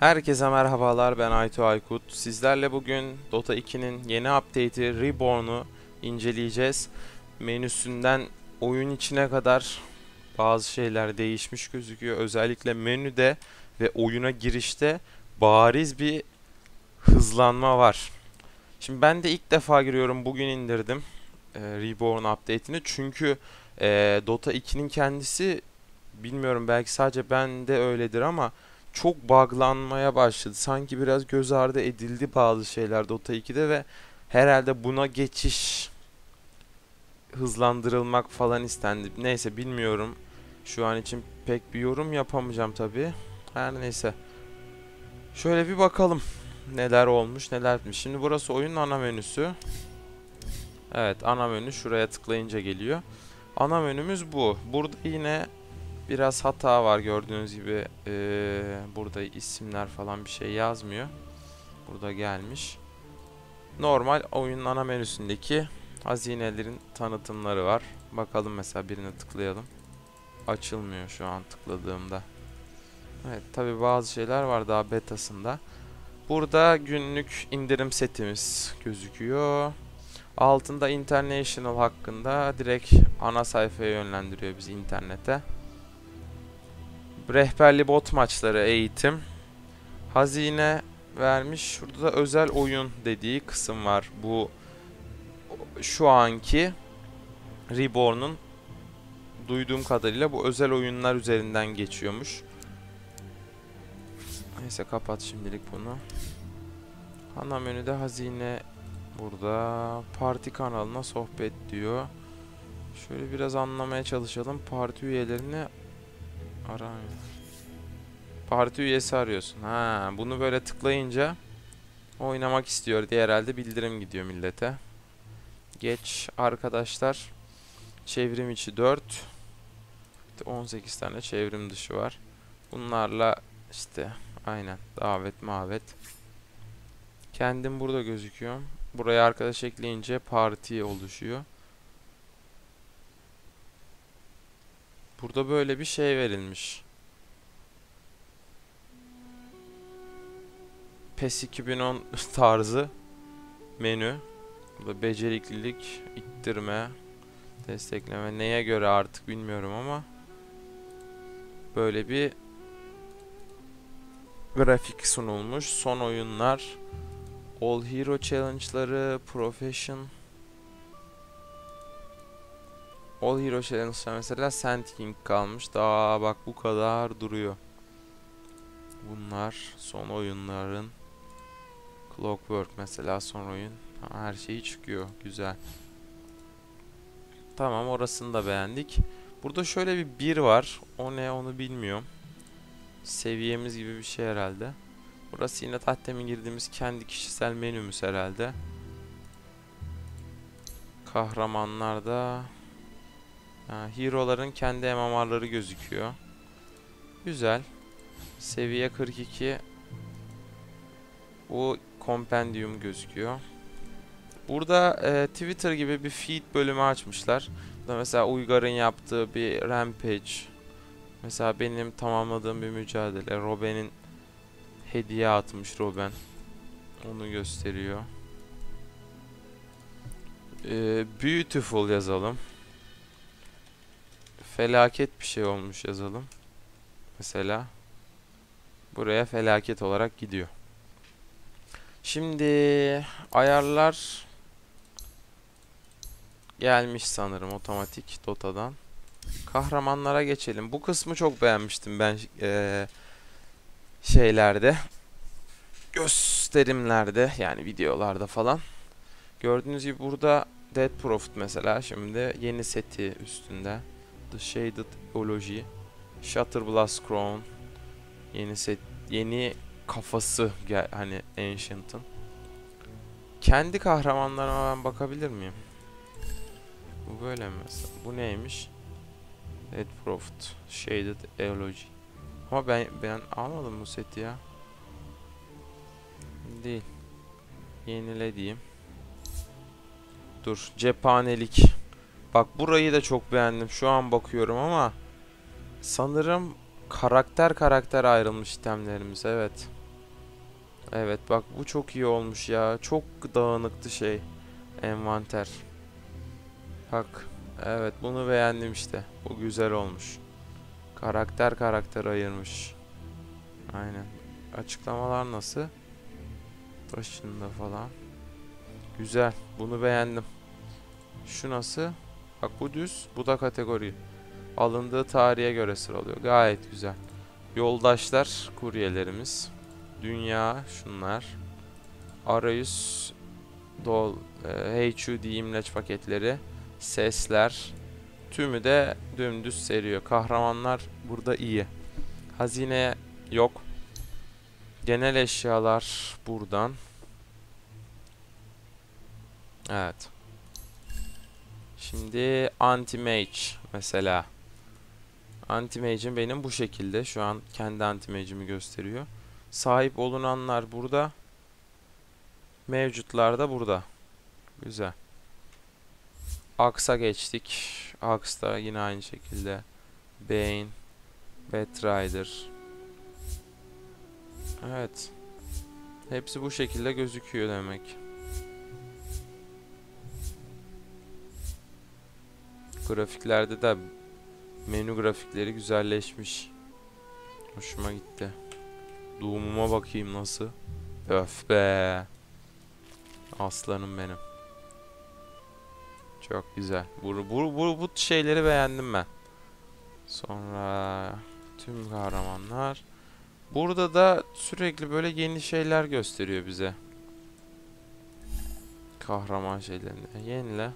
Herkese merhabalar ben Aytu Aykut. Sizlerle bugün Dota 2'nin yeni update'i Reborn'u inceleyeceğiz. Menüsünden oyun içine kadar bazı şeyler değişmiş gözüküyor. Özellikle menüde ve oyuna girişte bariz bir hızlanma var. Şimdi ben de ilk defa giriyorum. Bugün indirdim e, Reborn update'ini. Çünkü e, Dota 2'nin kendisi bilmiyorum belki sadece bende öyledir ama çok buglanmaya başladı. Sanki biraz göz ardı edildi bazı şeyler Dota 2'de ve herhalde buna geçiş hızlandırılmak falan istendi. Neyse bilmiyorum. Şu an için pek bir yorum yapamayacağım tabii. Her neyse. Şöyle bir bakalım. Neler olmuş neler bitmiş. Şimdi burası oyunun ana menüsü. Evet ana menü şuraya tıklayınca geliyor. Ana menümüz bu. Burada yine biraz hata var gördüğünüz gibi. Ee, burada isimler falan bir şey yazmıyor. Burada gelmiş. Normal oyunun ana menüsündeki hazinelerin tanıtımları var. Bakalım mesela birine tıklayalım. Açılmıyor şu an tıkladığımda. Evet tabi bazı şeyler var daha betasında. Burada günlük indirim setimiz gözüküyor. Altında International hakkında direkt ana sayfaya yönlendiriyor bizi internete. Rehberli bot maçları eğitim. Hazine vermiş. Şurada da özel oyun dediği kısım var. Bu şu anki Reborn'un duyduğum kadarıyla bu özel oyunlar üzerinden geçiyormuş. Neyse kapat şimdilik bunu. Ana menüde hazine burada. Parti kanalına sohbet diyor. Şöyle biraz anlamaya çalışalım. Parti üyelerini ara. Parti üyesi arıyorsun. Ha, bunu böyle tıklayınca oynamak istiyor diye herhalde bildirim gidiyor millete. Geç arkadaşlar. Çevrim içi 4. 18 tane çevrim dışı var. Bunlarla işte aynen davet mavet. Kendim burada gözüküyorum. Buraya arkadaş ekleyince parti oluşuyor. Burada böyle bir şey verilmiş. PES 2010 tarzı menü. Burada beceriklilik, ittirme, destekleme neye göre artık bilmiyorum ama böyle bir grafik sunulmuş. Son oyunlar All Hero Challenge'ları, Profession All Hero Challenge'lar mesela Sand King kalmış. Daha bak bu kadar duruyor. Bunlar son oyunların Clockwork mesela son oyun. Her şeyi çıkıyor. Güzel. Tamam orasını da beğendik. Burada şöyle bir bir var. O ne onu bilmiyorum. Seviyemiz gibi bir şey herhalde. Burası yine tahtemin girdiğimiz kendi kişisel menümüz herhalde. Kahramanlarda ha, hero'ların kendi MMR'ları gözüküyor. Güzel. Seviye 42 bu kompendium gözüküyor. Burada e, Twitter gibi bir feed bölümü açmışlar. Burada mesela Uygar'ın yaptığı bir rampage. Mesela benim tamamladığım bir mücadele. Robin'in hediye atmış Robin. Onu gösteriyor. Ee, beautiful yazalım. Felaket bir şey olmuş yazalım. Mesela. Buraya felaket olarak gidiyor. Şimdi ayarlar gelmiş sanırım otomatik Dota'dan. Kahramanlara geçelim. Bu kısmı çok beğenmiştim ben ee, şeylerde. Gösterimlerde yani videolarda falan. Gördüğünüz gibi burada Dead Prophet mesela şimdi yeni seti üstünde. The Shaded Eulogy. Shutterblast Crown. Yeni set yeni kafası gel hani Ancient'ın. Kendi kahramanlarıma ben bakabilir miyim? Bu böyle mi? Bu neymiş? Dead Prophet. Shaded Eulogy. Ama ben ben almadım bu seti ya. Değil. Yenile diyeyim. Dur. Cephanelik. Bak burayı da çok beğendim. Şu an bakıyorum ama sanırım karakter karakter ayrılmış itemlerimiz. Evet. Evet bak bu çok iyi olmuş ya. Çok dağınıktı şey. Envanter. Bak. Evet bunu beğendim işte. Bu güzel olmuş. Karakter karakter ayırmış. Aynen. Açıklamalar nasıl? Başında falan. Güzel. Bunu beğendim. Şu nasıl? Bak bu düz. Bu da kategori. Alındığı tarihe göre sıralıyor. Gayet güzel. Yoldaşlar kuryelerimiz. Dünya şunlar. Arayüz Dol e, HUD imleç paketleri. Sesler. Tümü de dümdüz seriyor. Kahramanlar burada iyi. Hazine yok. Genel eşyalar buradan. Evet. Şimdi anti-mage mesela. Anti-mage'im benim bu şekilde. Şu an kendi anti-mage'imi gösteriyor. Sahip olunanlar burada. Mevcutlar da burada. Güzel. Aks'a geçtik. Aks'ta yine aynı şekilde. Bane. Batrider. Evet. Hepsi bu şekilde gözüküyor demek. Grafiklerde de menü grafikleri güzelleşmiş. Hoşuma gitti. Doom'uma bakayım nasıl. Öf be. Aslanım benim. Çok güzel. Bu, bu, bu, bu şeyleri beğendim ben. Sonra tüm kahramanlar. Burada da sürekli böyle yeni şeyler gösteriyor bize. Kahraman şeylerini. Yenile.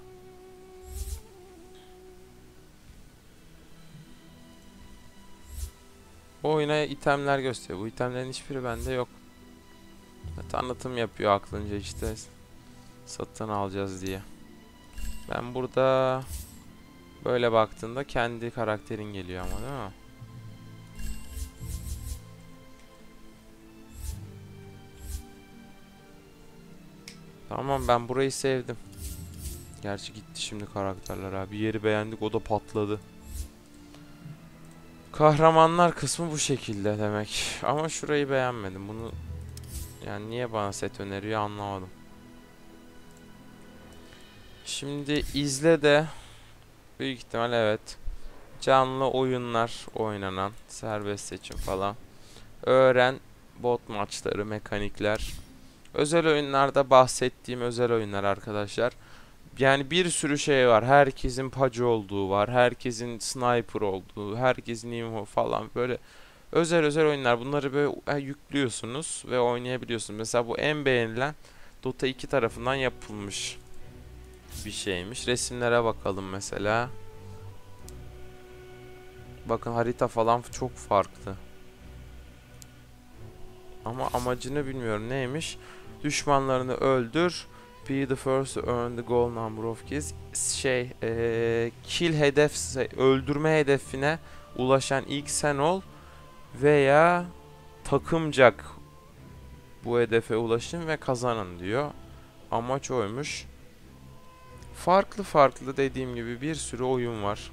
Bu oyuna itemler gösteriyor. Bu itemlerin hiçbiri bende yok. Tanıtım yapıyor aklınca işte satın alacağız diye. Ben burada böyle baktığında kendi karakterin geliyor ama değil mi? Tamam ben burayı sevdim. Gerçi gitti şimdi karakterler abi. Yeri beğendik o da patladı. Kahramanlar kısmı bu şekilde demek. Ama şurayı beğenmedim. Bunu yani niye bana set öneriyor anlamadım. Şimdi izle de büyük ihtimal evet. Canlı oyunlar oynanan serbest seçim falan. Öğren bot maçları, mekanikler. Özel oyunlarda bahsettiğim özel oyunlar arkadaşlar. Yani bir sürü şey var. Herkesin pacı olduğu var. Herkesin sniper olduğu, herkesin imho falan böyle özel özel oyunlar. Bunları böyle yüklüyorsunuz ve oynayabiliyorsunuz. Mesela bu en beğenilen Dota 2 tarafından yapılmış bir şeymiş. Resimlere bakalım mesela. Bakın harita falan çok farklı. Ama amacını bilmiyorum neymiş. Düşmanlarını öldür. Be the first to earn the goal number of kills. Şey, ee, kill hedef, öldürme hedefine ulaşan ilk sen ol. Veya takımcak bu hedefe ulaşın ve kazanın diyor. Amaç oymuş. Farklı farklı dediğim gibi bir sürü oyun var.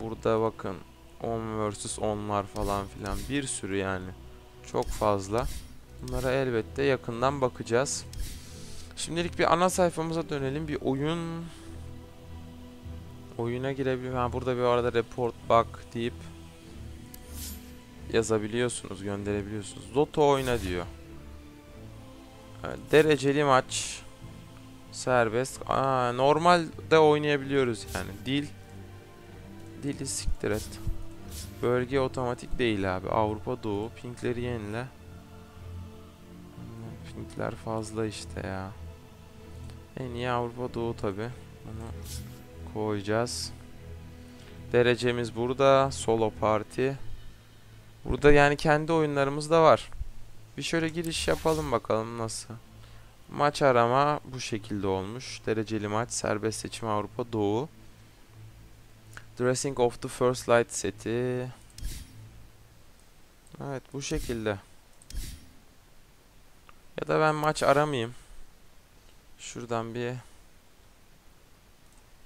Burada bakın 10 vs 10'lar falan filan bir sürü yani. Çok fazla. Bunlara elbette yakından bakacağız. Şimdilik bir ana sayfamıza dönelim. Bir oyun oyuna girebiliyor. Ha, burada bir arada report bak deyip yazabiliyorsunuz, gönderebiliyorsunuz. Zoto oyna diyor. Dereceli maç. Serbest. Aa, normalde oynayabiliyoruz yani. Dil. Dili siktir et. Bölge otomatik değil abi. Avrupa Doğu. Pinkleri yenile. Pinkler fazla işte ya. En iyi Avrupa Doğu tabi. Bunu koyacağız. Derecemiz burada. Solo parti. Burada yani kendi oyunlarımız da var. Bir şöyle giriş yapalım bakalım nasıl. Maç arama bu şekilde olmuş. Dereceli maç, serbest seçim Avrupa Doğu. Dressing of the First Light seti. Evet bu şekilde. Ya da ben maç aramayayım. Şuradan bir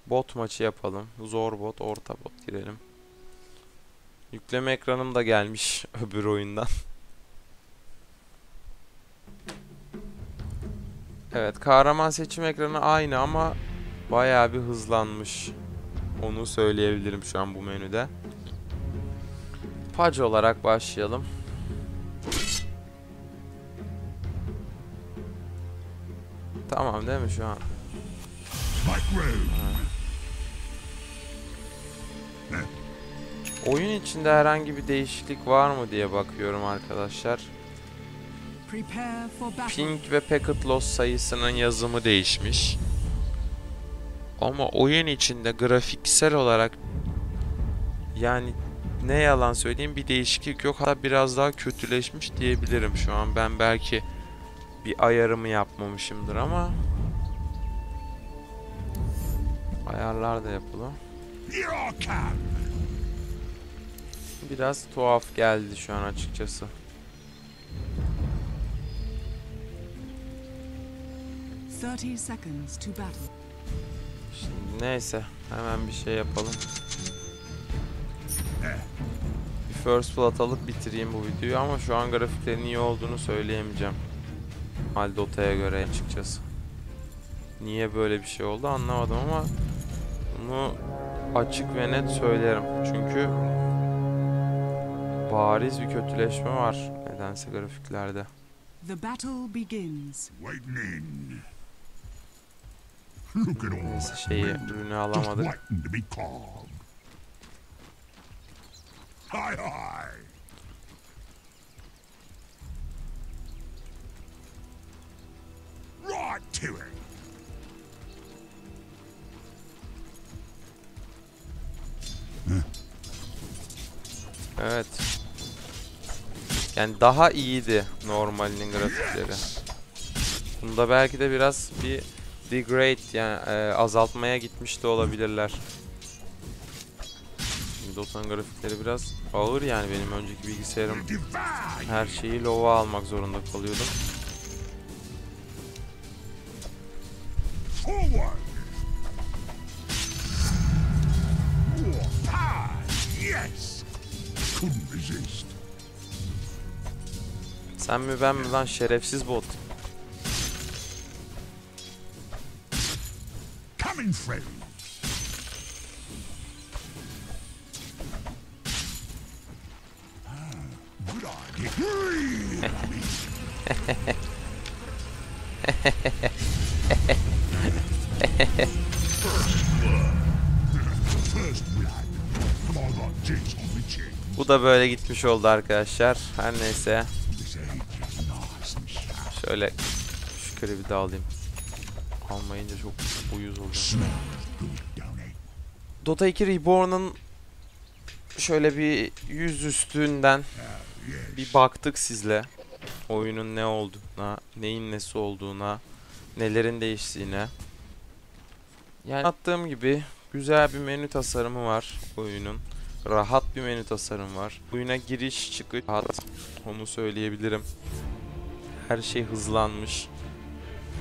bot maçı yapalım. Zor bot, orta bot girelim. Yükleme ekranım da gelmiş öbür oyundan. Evet kahraman seçim ekranı aynı ama bayağı bir hızlanmış. Onu söyleyebilirim şu an bu menüde. Pac olarak başlayalım. Tamam değil mi şu an? Oyun içinde herhangi bir değişiklik var mı diye bakıyorum arkadaşlar. Ping ve packet loss sayısının yazımı değişmiş. Ama oyun içinde grafiksel olarak yani ne yalan söyleyeyim bir değişiklik yok. Hatta biraz daha kötüleşmiş diyebilirim şu an. Ben belki bir ayarımı yapmamışımdır ama ayarlar da yapılı. Biraz tuhaf geldi şu an açıkçası. Şimdi neyse hemen bir şey yapalım. Bir first blood alıp bitireyim bu videoyu ama şu an grafiklerin iyi olduğunu söyleyemeyeceğim. Hal Dota'ya göre açıkçası. Niye böyle bir şey oldu anlamadım ama bunu açık ve net söylerim. Çünkü bariz bir kötüleşme var nedense grafiklerde. The battle begins. İn. Look at all şeyi ürünü alamadık. waiting to to it. Evet. Yani daha iyiydi normalinin grafikleri. Bunda belki de biraz bir degrade yani e, azaltmaya gitmiş de olabilirler. Dota'nın grafikleri biraz ağır yani benim önceki bilgisayarım her şeyi low'a almak zorunda kalıyordum. Sen mi ben mi lan şerefsiz bot? Coming chin. Bu da böyle gitmiş oldu arkadaşlar. Her neyse. Şöyle şu krebi de alayım. Almayınca çok uyuz it? Dota 2 Reborn'un şöyle bir yüz üstünden bir baktık sizle. Oyunun ne olduğuna, neyin nesi olduğuna, nelerin değiştiğine. Yani attığım gibi güzel bir menü tasarımı var oyunun. Rahat bir menü tasarımı var. Oyuna giriş çıkış rahat. Onu söyleyebilirim. Her şey hızlanmış.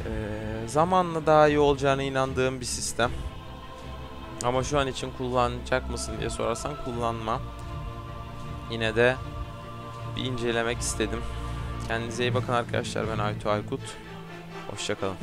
Ee, zamanla daha iyi olacağına inandığım bir sistem. Ama şu an için kullanacak mısın diye sorarsan kullanmam. Yine de bir incelemek istedim. Kendinize iyi bakın arkadaşlar. Ben Aytu Aykut. Hoşçakalın.